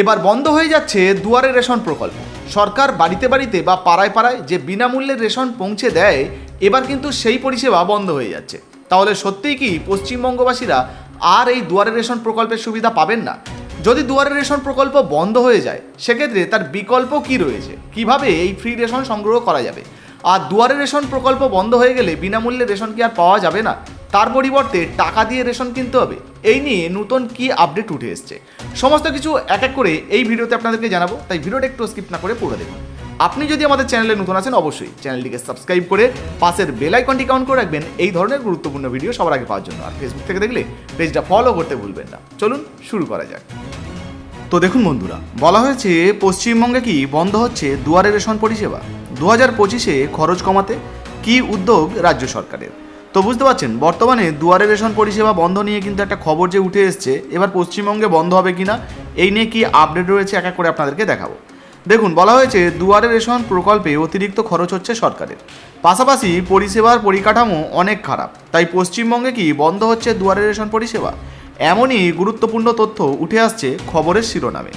এবার বন্ধ হয়ে যাচ্ছে দুয়ারে রেশন প্রকল্প। সরকার বাড়িতে বাড়িতে বা পাড়ায় পাড়ায় যে বিনামূল্যে রেশন পৌঁছে দেয়, এবার কিন্তু সেই পরিষেবা বন্ধ হয়ে যাচ্ছে। তাহলে সত্যিই কি পশ্চিমবঙ্গবাসীরা আর এই দুয়ারে রেশন প্রকল্পের সুবিধা পাবেন না? যদি দুয়ারে রেশন প্রকল্প বন্ধ হয়ে যায়, সেক্ষেত্রে তার বিকল্প কি রয়েছে? কীভাবে এই ফ্রি রেশন সংগ্রহ করা যাবে? আর দুয়ারে রেশন প্রকল্প বন্ধ হয়ে গেলে বিনামূল্যে রেশন কি আর পাওয়া যাবে না? তার পরিবর্তে টাকা দিয়ে রেশন কিনতে হবে। এই নিয়ে নতুন কি আপডেট উঠে এসছে? সমস্ত কিছু এক এক করে এই ভিডিওতে আপনাদেরকে জানাব, তাই ভিডিওটা একটু স্কিপ না করে পুরো দেখুন। আপনি যদি আমাদের চ্যানেলে নতুন আছেন, অবশ্যই চ্যানেলটিকে সাবস্ক্রাইব করে পাশের বেল আইকনটি কাউন্ট করে রাখবেন। এই ধরনের গুরুত্বপূর্ণ ভিডিও সবার আগে পাওয়ার জন্য। আর ফেসবুক থেকে দেখলে পেজটা ফলো করতে ভুলবেন না। চলুন শুরু করা যাক। তো দেখুন বন্ধুরা, বলা হয়েছে পশ্চিমবঙ্গে কি বন্ধ হচ্ছে দুয়ারে রেশন পরিষেবা? দু হাজার পঁচিশে খরচ কমাতে কি উদ্যোগ রাজ্য সরকারের? তো বুঝতে পারছেন, বর্তমানে দুয়ারে রেশন পরিষেবা বন্ধ নিয়ে কিন্তু একটা খবর যে উঠে এসছে, এবার পশ্চিমবঙ্গে বন্ধ হবে কিনা, এই নিয়ে কি আপডেট রয়েছে এক এক করে আপনাদেরকে দেখাবো। দেখুন, বলা হয়েছে দুয়ারে রেশন প্রকল্পে অতিরিক্ত খরচ হচ্ছে সরকারের। পাশাপাশি পরিষেবার পরিকাঠামো অনেক খারাপ, তাই পশ্চিমবঙ্গে কি বন্ধ হচ্ছে দুয়ারে রেশন পরিষেবা? এমনই গুরুত্বপূর্ণ তথ্য উঠে আসছে খবরের শিরোনামে।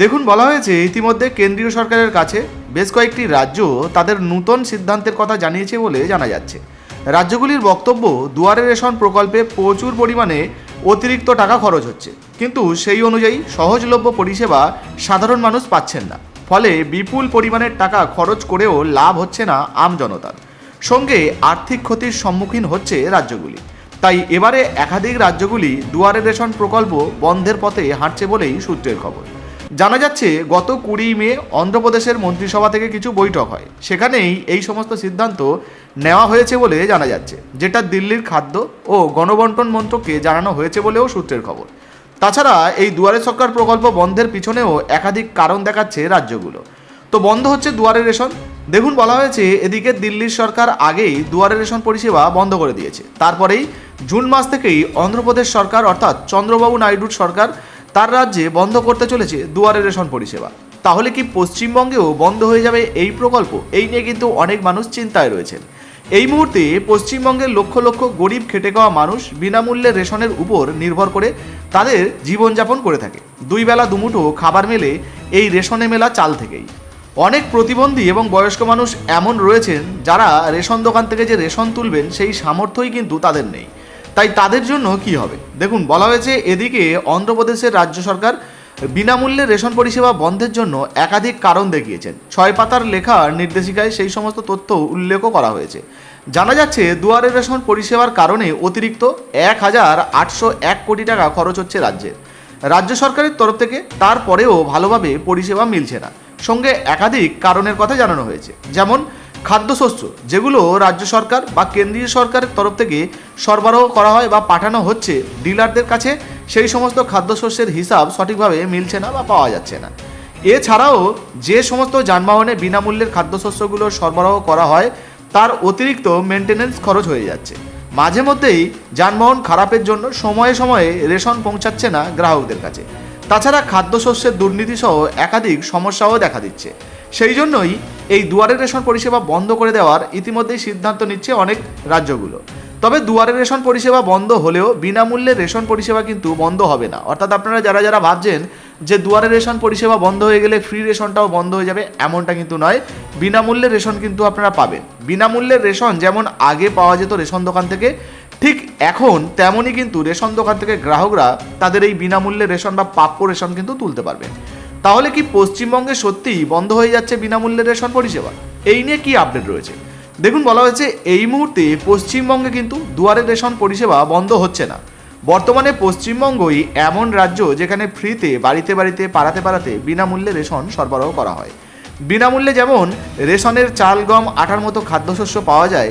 দেখুন, বলা হয়েছে ইতিমধ্যে কেন্দ্রীয় সরকারের কাছে বেশ কয়েকটি রাজ্য তাদের নূতন সিদ্ধান্তের কথা জানিয়েছে বলে জানা যাচ্ছে। রাজ্যগুলির বক্তব্য দুয়ারে রেশন প্রকল্পে প্রচুর পরিমাণে অতিরিক্ত টাকা খরচ হচ্ছে। কিন্তু সেই অনুযায়ী সহজলভ্য পরিষেবা সাধারণ মানুষ পাচ্ছেন না। ফলে বিপুল পরিমাণের টাকা খরচ করেও লাভ হচ্ছে না আম জনতার। সঙ্গে আর্থিক ক্ষতির সম্মুখীন হচ্ছে রাজ্যগুলি। তাই এবারে একাধিক রাজ্যগুলি দুয়ারে রেশন প্রকল্প বন্ধের পথে হাঁটছে বলেই সূত্রের খবর। জানা যাচ্ছে, গত কুড়ি মে অন্ধ্রপ্রদেশের মন্ত্রিসভা থেকে কিছু বৈঠক হয়। সেখানেই এই সমস্ত সিদ্ধান্ত নেওয়া হয়েছে বলে জানা যাচ্ছে, যেটা দিল্লির খাদ্য ও গণবন্টন মন্ত্রককে জানানো হয়েছে বলেও সূত্রের খবর। তাছাড়া এই দুয়ারে সরকার প্রকল্প বন্ধের পিছনেও একাধিক কারণ দেখাচ্ছে রাজ্যগুলো। তো বন্ধ হচ্ছে দুয়ারে রেশন। দেখুন, বলা হয়েছে, এদিকে দিল্লির সরকার আগেই দুয়ারে রেশন পরিষেবা বন্ধ করে দিয়েছে। তারপরেই জুন মাস থেকেই অন্ধ্রপ্রদেশ সরকার, অর্থাৎ চন্দ্রবাবু নাইডুর সরকার তার রাজ্যে বন্ধ করতে চলেছে দুয়ারে রেশন পরিষেবা। তাহলে কি পশ্চিমবঙ্গেও বন্ধ হয়ে যাবে এই প্রকল্প? এই নিয়ে কিন্তু অনেক মানুষ চিন্তায় রয়েছেন। এই মুহূর্তে পশ্চিমবঙ্গের লক্ষ লক্ষ গরিব খেটে খাওয়া মানুষ বিনামূল্যে রেশনের উপর নির্ভর করে তাদের জীবনযাপন করে থাকে। দুই বেলা দুমুঠো খাবার মেলে এই রেশনে মেলা চাল থেকেই। অনেক প্রতিবন্ধী এবং বয়স্ক মানুষ এমন রয়েছেন যারা রেশন দোকান থেকে যে রেশন তুলবেন সেই সামর্থ্যই কিন্তু তাদের নেই। তাই তাদের জন্য কি হবে? দেখুন, বলা হয়েছে এদিকে অন্ধ্রপ্রদেশের রাজ্য সরকার বিনামূল্যে রেশন পরিষেবা বন্ধের জন্য একাধিক কারণ দেখিয়েছেন। ছয় পাতার লেখা নির্দেশিকায় সেই সমস্ত তথ্য উল্লেখও করা হয়েছে। জানা যাচ্ছে, দুয়ারে রেশন পরিষেবার কারণে অতিরিক্ত এক হাজার আটশো এক কোটি টাকা খরচ হচ্ছে রাজ্যের। রাজ্য সরকারের তরফ থেকে তারপরেও ভালোভাবে পরিষেবা মিলছে না। সঙ্গে একাধিক কারণের কথা জানানো হয়েছে। যেমন খাদ্যশস্য, যেগুলো রাজ্য সরকার বা কেন্দ্রীয় সরকারের তরফ থেকে সরবরাহ করা হয় বা পাঠানো হচ্ছে ডিলারদের কাছে, সেই সমস্ত খাদ্যশস্যের হিসাব সঠিকভাবে মিলছে না বা পাওয়া যাচ্ছে না। এছাড়াও যে সমস্ত যানবাহনে বিনামূল্যের খাদ্যশস্যগুলো সরবরাহ করা হয়, তার অতিরিক্ত মেনটেনেন্স খরচ হয়ে যাচ্ছে। মাঝে মধ্যেই যানবাহন খারাপের জন্য সময়ে সময়ে রেশন পৌঁছাচ্ছে না গ্রাহকদের কাছে। তাছাড়া খাদ্যশস্যের দুর্নীতি সহ একাধিক সমস্যাও দেখা দিচ্ছে। সেই জন্যই এই দুয়ারে রেশন পরিষেবা বন্ধ করে দেওয়ার ইতিমধ্যেই সিদ্ধান্ত নিচ্ছে অনেক রাজ্যগুলো। তবে দুয়ারে রেশন পরিষেবা বন্ধ হলেও বিনামূল্যে রেশন পরিষেবা কিন্তু বন্ধ হবে না। অর্থাৎ আপনারা যারা যারা ভাবছেন যে দুয়ারে রেশন পরিষেবা বন্ধ হয়ে গেলে ফ্রি রেশনটাও বন্ধ হয়ে যাবে, এমনটা কিন্তু নয়। বিনামূল্যে রেশন কিন্তু আপনারা পাবেন। বিনামূল্যের রেশন যেমন আগে পাওয়া যেত রেশন দোকান থেকে, ঠিক এখন তেমনই কিন্তু রেশন দোকান থেকে গ্রাহকরা তাদের এই বিনামূল্যে রেশন বা প্রাপ্য রেশন কিন্তু তুলতে পারবেন। তাহলে কি পশ্চিমবঙ্গে সত্যিই বন্ধ হয়ে যাচ্ছে বিনামূল্যে রেশন পরিষেবা? এই নিয়ে কি আপডেট রয়েছে? দেখুন, বলা হয়েছে এই মুহূর্তে পশ্চিমবঙ্গে কিন্তু দুয়ারে রেশন পরিষেবা বন্ধ হচ্ছে না। বর্তমানে পশ্চিমবঙ্গই এমন রাজ্য যেখানে ফ্রিতে বাড়িতে বাড়িতে, পাড়াতে পাড়াতে বিনামূল্যে রেশন সরবরাহ করা হয়। বিনামূল্যে যেমন রেশনের চাল, গম, আটার মতো খাদ্যশস্য পাওয়া যায়,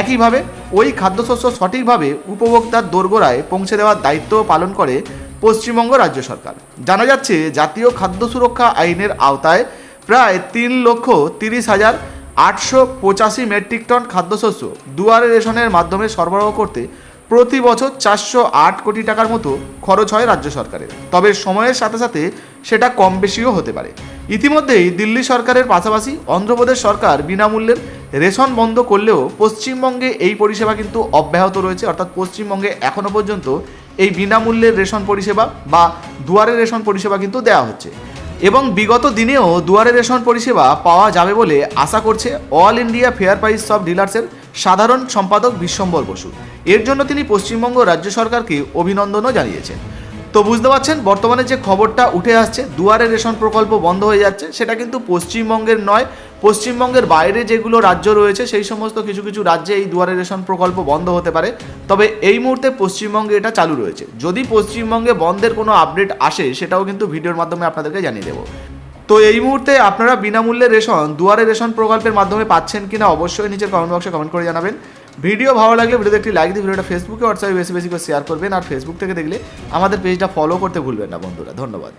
একইভাবে ওই খাদ্যশস্য সঠিকভাবে উপভোক্তার দোরগোড়ায় পৌঁছে দেওয়ার দায়িত্ব পালন করে পশ্চিমবঙ্গ রাজ্য সরকার। জানা যাচ্ছে, জাতীয় খাদ্য সুরক্ষা আইনের আওতায় প্রায় তিন লক্ষ তিরিশ হাজার আটশো পঁচাশি মেট্রিক টন খাদ্যশস্য দুয়ারে রেশনের মাধ্যমে সরবরাহ করতে প্রতি বছর চারশো আট কোটি টাকার মতো খরচ হয় রাজ্য সরকারের। তবে সময়ের সাথে সাথে সেটা কম বেশিও হতে পারে। ইতিমধ্যেই দিল্লি সরকারের পাশাপাশি অন্ধ্রপ্রদেশ সরকার বিনামূল্যের রেশন বন্ধ করলেও পশ্চিমবঙ্গে এই পরিষেবা কিন্তু অব্যাহত রয়েছে। অর্থাৎ পশ্চিমবঙ্গে এখনও পর্যন্ত এই বিনামূল্যের রেশন পরিষেবা বা দুয়ারে রেশন পরিষেবা কিন্তু দেওয়া হচ্ছে। এবং বিগত দিনেও দুয়ারে রেশন পরিষেবা পাওয়া যাবে বলে আশা করছে অল ইন্ডিয়া ফেয়ার প্রাইস সব ডিলার্সের সাধারণ সম্পাদক বিশ্বম্বর বসু। এর জন্য তিনি পশ্চিমবঙ্গ রাজ্য সরকারকে অভিনন্দনও জানিয়েছেন। তো বুঝতে পারছেন, বর্তমানে যে খবরটা উঠে আসছে, দুয়ারে রেশন প্রকল্প বন্ধ হয়ে যাচ্ছে, সেটা কিন্তু পশ্চিমবঙ্গের নয়। পশ্চিমবঙ্গের বাইরে যেগুলো রাজ্য রয়েছে, সেই সমস্ত কিছু কিছু রাজ্যে এই দুয়ারে রেশন প্রকল্প বন্ধ হতে পারে। তবে এই মুহূর্তে পশ্চিমবঙ্গে এটা চালু রয়েছে। যদি পশ্চিমবঙ্গে বন্ধের কোনো আপডেট আসে, সেটাও কিন্তু ভিডিওর মাধ্যমে আপনাদেরকে জানিয়ে দেবো। তো এই মুহূর্তে আপনারা বিনামূল্যে রেশন, দুয়ারে রেশন প্রকল্পের মাধ্যমে পাচ্ছেন কিনা, অবশ্যই নিচের কমেন্ট বক্সে কমেন্ট করে জানাবেন। ভিডিও ভালো লাগলে ভিডিওতে একটি লাইক দিয়ে ভিডিওটা ফেসবুকে হোয়াটসঅ্যাপে বেশি বেশি করে শেয়ার করবেন। আর ফেসবুক থেকে দেখলে আমাদের পেজটা ফলো করতে ভুলবেন না বন্ধুরা। ধন্যবাদ।